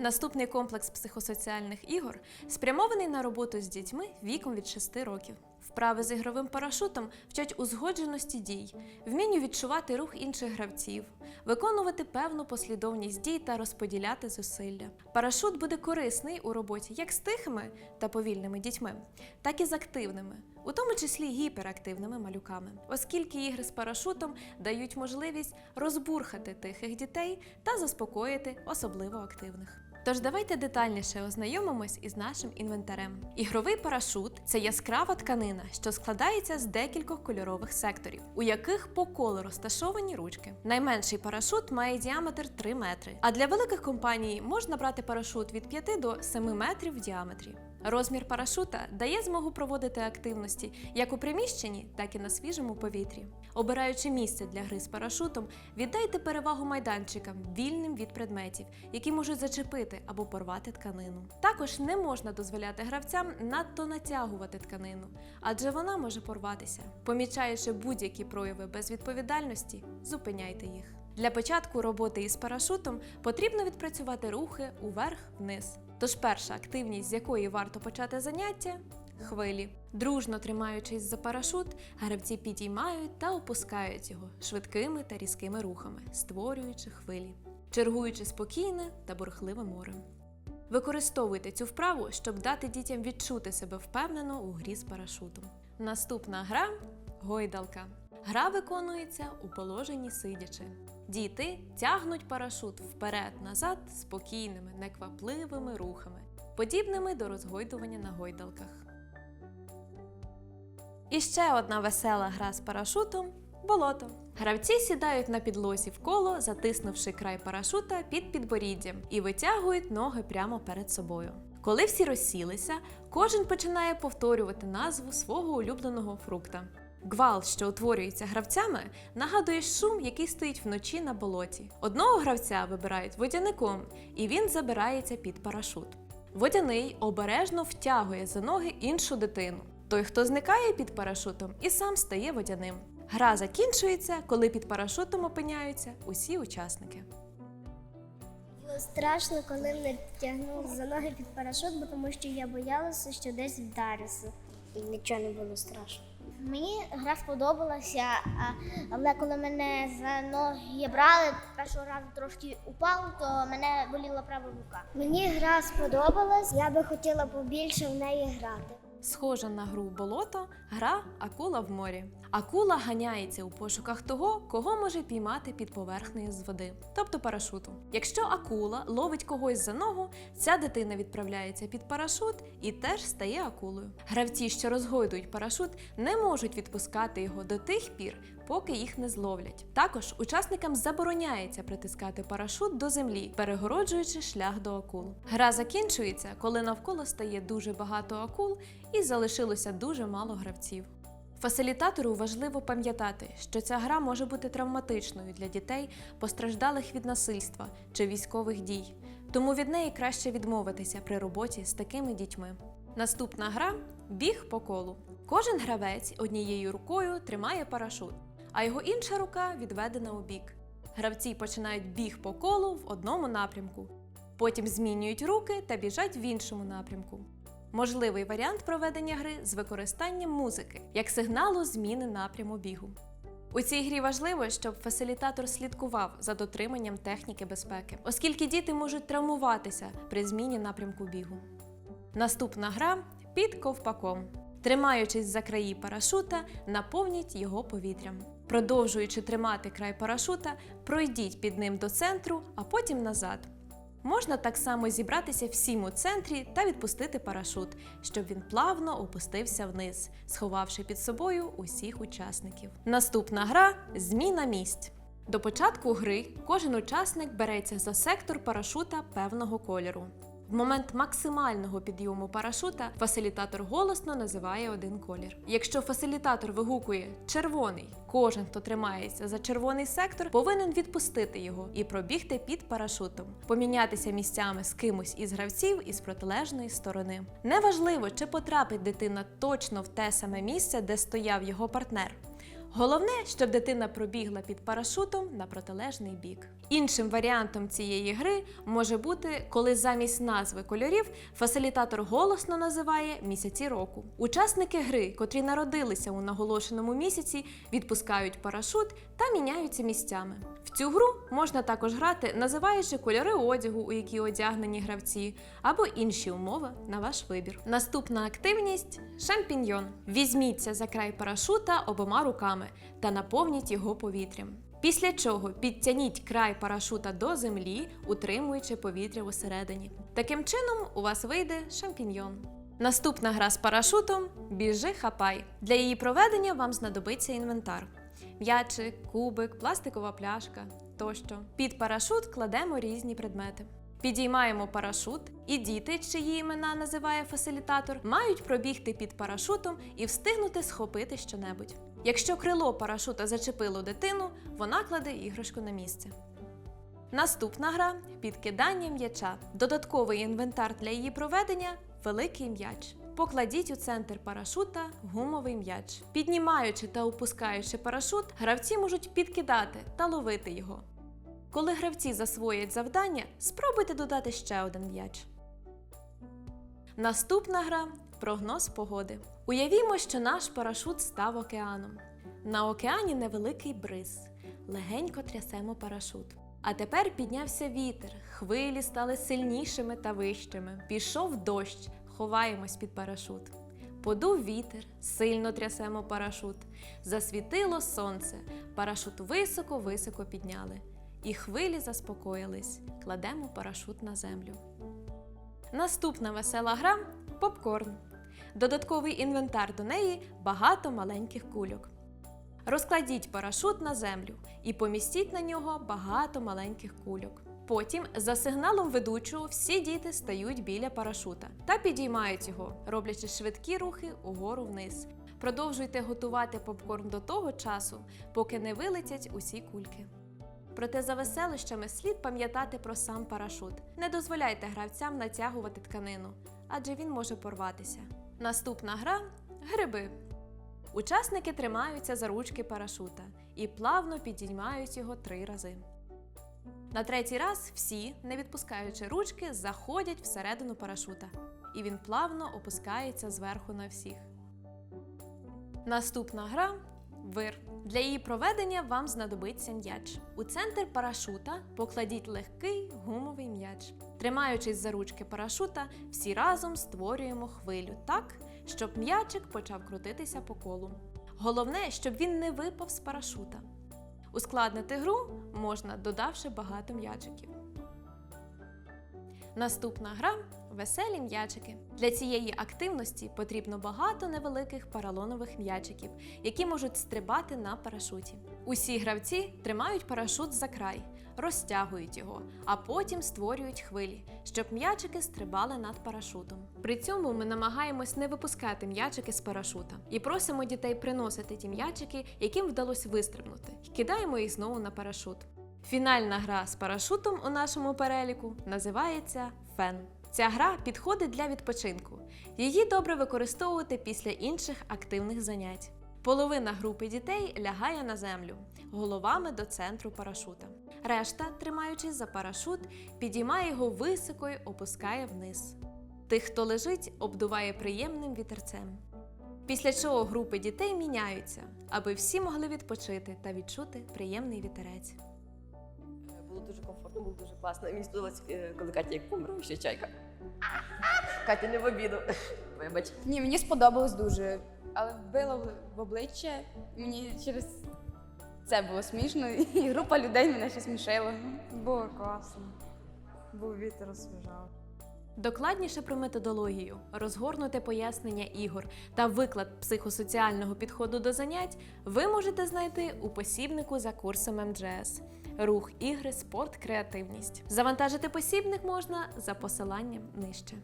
Наступний комплекс психосоціальних ігор спрямований на роботу з дітьми віком від 6 років. Вправи з ігровим парашутом вчать узгодженості дій, вмінню відчувати рух інших гравців, виконувати певну послідовність дій та розподіляти зусилля. Парашут буде корисний у роботі як з тихими та повільними дітьми, так і з активними, у тому числі гіперактивними малюками, оскільки ігри з парашутом дають можливість розбурхати тихих дітей та заспокоїти особливо активних. Тож давайте детальніше ознайомимось із нашим інвентарем. Ігровий парашут це яскрава тканина, що складається з декількох кольорових секторів, у яких по колу розташовані ручки. Найменший парашут має діаметр 3 метри, а для великих компаній можна брати парашут від 5 до 7 метрів в діаметрі. Розмір парашута дає змогу проводити активності як у приміщенні, так і на свіжому повітрі. Обираючи місце для гри з парашутом, віддайте перевагу майданчикам, вільним від предметів, які можуть зачепити або порвати тканину. Також не можна дозволяти гравцям надто натягувати тканину, адже вона може порватися. Помічаючи будь-які прояви безвідповідальності, зупиняйте їх. Для початку роботи із парашутом потрібно відпрацювати рухи уверх-вниз. Тож перша активність, з якої варто почати заняття хвилі. Дружно тримаючись за парашут, гравці підіймають та опускають його швидкими та різкими рухами, створюючи хвилі, чергуючи спокійне та бурхливе море. Використовуйте цю вправу, щоб дати дітям відчути себе впевнено у грі з парашутом. Наступна гра гойдалка. Гра виконується у положенні сидячи. Діти тягнуть парашут вперед-назад спокійними, неквапливими рухами, подібними до розгойдування на гойдалках. І ще одна весела гра з парашутом болото. Гравці сідають на підлозі в коло, затиснувши край парашута під підборіддям, і витягують ноги прямо перед собою. Коли всі розсілися, кожен починає повторювати назву свого улюбленого фрукта. Гвал, що утворюється гравцями, нагадує шум, який стоїть вночі на болоті. Одного гравця вибирають водяником, і він забирається під парашут. Водяний обережно втягує за ноги іншу дитину. Той, хто зникає під парашутом, і сам стає водяним. Гра закінчується, коли під парашутом опиняються усі учасники. Було страшно, коли мене тягнули за ноги під парашут, бо тому що я боялася, що десь вдарюся. Нічого не було страшно. Мені гра сподобалася, але коли мене за ноги брали, першого разу трошки упав, то мене боліла права рука. Мені гра сподобалась, я би хотіла побільше в неї грати. Схожа на гру болото, гра Акула в морі. Акула ганяється у пошуках того, кого може піймати під поверхнею з води, тобто парашуту. Якщо акула ловить когось за ногу, ця дитина відправляється під парашут і теж стає акулою. Гравці, що розгойдують парашут, не можуть відпускати його до тих пір, поки їх не зловлять. Також учасникам забороняється притискати парашут до землі, перегороджуючи шлях до акул. Гра закінчується, коли навколо стає дуже багато акул і залишилося дуже мало гравців. Фасилітатору важливо пам'ятати, що ця гра може бути травматичною для дітей, постраждалих від насильства чи військових дій, тому від неї краще відмовитися при роботі з такими дітьми. Наступна гра біг по колу. Кожен гравець однією рукою тримає парашут, а його інша рука відведена у бік. Гравці починають біг по колу в одному напрямку, потім змінюють руки та біжать в іншому напрямку. Можливий варіант проведення гри з використанням музики як сигналу зміни напряму бігу. У цій грі важливо, щоб фасилітатор слідкував за дотриманням техніки безпеки, оскільки діти можуть травмуватися при зміні напрямку бігу. Наступна гра під ковпаком. Тримаючись за краї парашута, наповніть його повітрям. Продовжуючи тримати край парашута, пройдіть під ним до центру, а потім назад. Можна так само зібратися всім у центрі та відпустити парашут, щоб він плавно опустився вниз, сховавши під собою усіх учасників. Наступна гра зміна місць. До початку гри кожен учасник береться за сектор парашута певного кольору. В момент максимального підйому парашута фасилітатор голосно називає один колір. Якщо фасилітатор вигукує червоний, кожен, хто тримається за червоний сектор, повинен відпустити його і пробігти під парашутом, помінятися місцями з кимось із гравців із протилежної сторони. Неважливо, чи потрапить дитина точно в те саме місце, де стояв його партнер. Головне, щоб дитина пробігла під парашутом на протилежний бік. Іншим варіантом цієї гри може бути, коли замість назви кольорів фасилітатор голосно називає місяці року. Учасники гри, котрі народилися у наголошеному місяці, відпускають парашут та міняються місцями. В цю гру можна також грати, називаючи кольори одягу, у які одягнені гравці, або інші умови на ваш вибір. Наступна активність шампіньйон. Візьміться за край парашута обома руками та наповніть його повітрям. Після чого підтягніть край парашута до землі, утримуючи повітря усередині. Таким чином у вас вийде шампіньйон. Наступна гра з парашутом біжи хапай. Для її проведення вам знадобиться інвентар: м'ячик, кубик, пластикова пляшка тощо. Під парашут кладемо різні предмети. Підіймаємо парашут, і діти, чиї імена називає фасилітатор, мають пробігти під парашутом і встигнути схопити щонебудь. Якщо крило парашута зачепило дитину, вона кладе іграшку на місце. Наступна гра підкидання м'яча. Додатковий інвентар для її проведення великий м'яч. Покладіть у центр парашута гумовий м'яч. Піднімаючи та опускаючи парашут, гравці можуть підкидати та ловити його. Коли гравці засвоять завдання, спробуйте додати ще один м'яч. Наступна гра прогноз погоди. Уявімо, що наш парашут став океаном. На океані невеликий бриз. Легенько трясемо парашут. А тепер піднявся вітер, хвилі стали сильнішими та вищими. Пішов дощ, ховаємось під парашут. Подув вітер, сильно трясемо парашут. Засвітило сонце, парашут високо-високо підняли. І хвилі заспокоїлись, кладемо парашут на землю. Наступна весела гра попкорн. Додатковий інвентар до неї багато маленьких кульок. Розкладіть парашут на землю і помістіть на нього багато маленьких кульок. Потім, за сигналом ведучого, всі діти стають біля парашута та підіймають його, роблячи швидкі рухи угору вниз. Продовжуйте готувати попкорн до того часу, поки не вилетять усі кульки. Проте за веселищами слід пам'ятати про сам парашут. Не дозволяйте гравцям натягувати тканину, адже він може порватися. Наступна гра гриби. Учасники тримаються за ручки парашута і плавно підіймають його три рази. На третій раз всі, не відпускаючи ручки, заходять всередину парашута, і він плавно опускається зверху на всіх. Наступна гра вир. Для її проведення вам знадобиться м'яч. У центр парашута покладіть легкий гумовий м'яч. Тримаючись за ручки парашута, всі разом створюємо хвилю так, щоб м'ячик почав крутитися по колу. Головне, щоб він не випав з парашута. Ускладнити гру можна, додавши багато м'ячиків. Наступна гра веселі м'ячики. Для цієї активності потрібно багато невеликих паралонових м'ячиків, які можуть стрибати на парашуті. Усі гравці тримають парашут за край, розтягують його, а потім створюють хвилі, щоб м'ячики стрибали над парашутом. При цьому ми намагаємось не випускати м'ячики з парашута і просимо дітей приносити ті м'ячики, яким вдалося вистрибнути, і кидаємо їх знову на парашут. Фінальна гра з парашутом у нашому переліку називається фен. Ця гра підходить для відпочинку. Її добре використовувати після інших активних занять. Половина групи дітей лягає на землю головами до центру парашута. Решта, тримаючись за парашут, підіймає його високо й опускає вниз. Тих, хто лежить, обдуває приємним вітерцем. Після чого групи дітей міняються, аби всі могли відпочити та відчути приємний вітерець. Дуже комфортно, було дуже класно. Мені сподобалось, е, коли Катя як помре, ще чайка. Катя, не в обіду. Вибач. Ні, мені сподобалось дуже. Але било в- в обличчя. Мені через це було смішно, і група людей мене ще смішила. Було класно. Був вітер освіжав. Докладніше про методологію, розгорнуте пояснення ігор та виклад психосоціального підходу до занять ви можете знайти у посібнику за курсом МДЖС Рух, ігри, спорт, креативність. Завантажити посібник можна за посиланням нижче.